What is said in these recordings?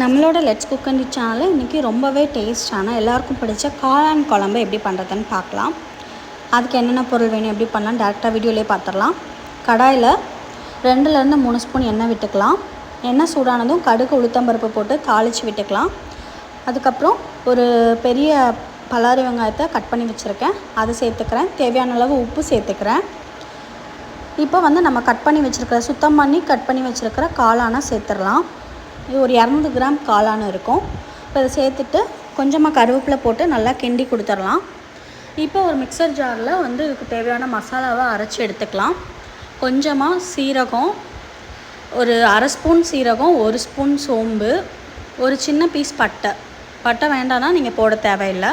நம்மளோட let's cook and சேனலில் இன்றைக்கி ரொம்பவே டேஸ்டான எல்லாருக்கும் பிடிச்ச காளான் குழம்பு எப்படி பண்ணுறதுன்னு பார்க்கலாம். அதுக்கு என்னென்ன பொருள் வேணும் எப்படி பண்ணலாம் டேரெக்டாக வீடியோலேயே பார்த்துடலாம். கடாயில் ரெண்டுலேருந்து மூணு ஸ்பூன் எண்ணெய் விட்டுக்கலாம். எண்ணெய் சூடானதும் கடுகு உளுத்தம்பருப்பு போட்டு தாளித்து விட்டுக்கலாம். அதுக்கப்புறம் ஒரு பெரிய பல்லாரி வெங்காயத்தை கட் பண்ணி வச்சுருக்கேன். அதை சேர்த்துக்கிறேன். தேவையான அளவு உப்பு சேர்த்துக்கிறேன். இப்போ வந்து நம்ம கட் பண்ணி வச்சுருக்கிற சுத்தம் பண்ணி கட் பண்ணி வச்சுருக்கிற காளானை சேர்த்துடலாம். இது ஒரு இரநூறு கிராம் காளான் இருக்கும். இப்போ இதை சேர்த்துட்டு கொஞ்சமாக கருவேப்பிலை போட்டு நல்லா கிண்டி கொடுத்துடலாம். இப்போ ஒரு மிக்சர் ஜாரில் வந்து இதுக்கு தேவையான மசாலாவை அரைச்சி எடுத்துக்கலாம். கொஞ்சமாக சீரகம் ஒரு அரை ஸ்பூன் சீரகம் ஒரு ஸ்பூன் சோம்பு ஒரு சின்ன பீஸ் பட்டை. பட்டை வேண்டாம்னா நீங்கள் போட தேவையில்லை.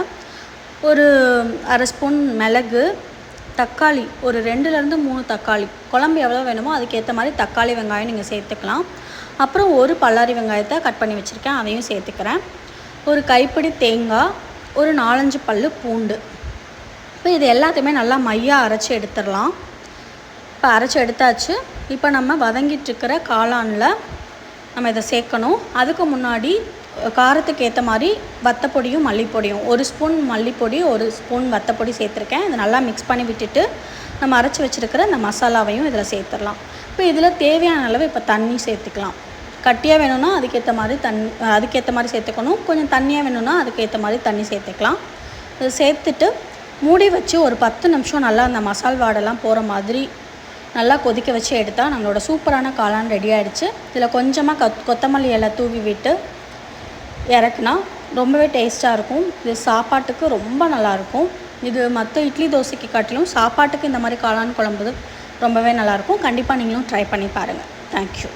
ஒரு அரை ஸ்பூன் மிளகு தக்காளி ஒரு ரெண்டுலேருந்து மூணு தக்காளி. குழம்பு எவ்வளோ வேணுமோ அதுக்கேற்ற மாதிரி தக்காளி வெங்காயம் நீங்கள் சேர்த்துக்கலாம். அப்புறம் ஒரு பல்லாரி வெங்காயத்தை கட் பண்ணி வச்சுருக்கேன் அதையும் சேர்த்துக்கிறேன். ஒரு கைப்பிடி தேங்காய் ஒரு நாலஞ்சு பல் பூண்டு. இப்போ இது எல்லாத்தையுமே நல்லா மையாக அரைச்சி எடுத்துடலாம். இப்போ அரைச்சி எடுத்தாச்சு. இப்போ நம்ம வதங்கிட்டுருக்கிற காளானில் நம்ம இதை சேர்க்கணும். அதுக்கு முன்னாடி காரத்துக்கு ஏற்ற மாதிரி வத்தப்பொடியும் மல்லிப்பொடியும். ஒரு ஸ்பூன் மல்லிப்பொடி ஒரு ஸ்பூன் வத்தப்பொடி சேர்த்துருக்கேன். இதை நல்லா மிக்ஸ் பண்ணி விட்டுட்டு நம்ம அரைச்சி வச்சுருக்கிற இந்த மசாலாவையும் இதில் சேர்த்துடலாம். இப்போ இதில் தேவையான அளவு இப்போ தண்ணி சேர்த்துக்கலாம். கட்டியாக வேணும்னா அதுக்கேற்ற மாதிரி தண்ணி அதுக்கேற்ற மாதிரி சேர்த்துக்கணும். கொஞ்சம் தண்ணியாக வேணும்னா அதுக்கேற்ற மாதிரி தண்ணி சேர்த்துக்கலாம். இதை சேர்த்துட்டு மூடி வச்சு ஒரு பத்து நிமிஷம் நல்லா அந்த மசால் வாடெல்லாம் போகிற மாதிரி நல்லா கொதிக்க வச்சு எடுத்தால் நம்மளோட சூப்பரான காளான் ரெடி ஆகிடுச்சு இதில் கொஞ்சமாக கொத்தமல்லி இலை தூவி விட்டு இறக்குனா ரொம்பவே டேஸ்ட்டாக இருக்கும். இது சாப்பாட்டுக்கு ரொம்ப நல்லாயிருக்கும் இது மற்ற இட்லி தோசைக்கு காட்டிலும் சாப்பாட்டுக்கு இந்த மாதிரி காளான் குழம்பு ரொம்பவே நல்லாயிருக்கும் கண்டிப்பாக நீங்களும் ட்ரை பண்ணி பாருங்கள் தேங்க்யூ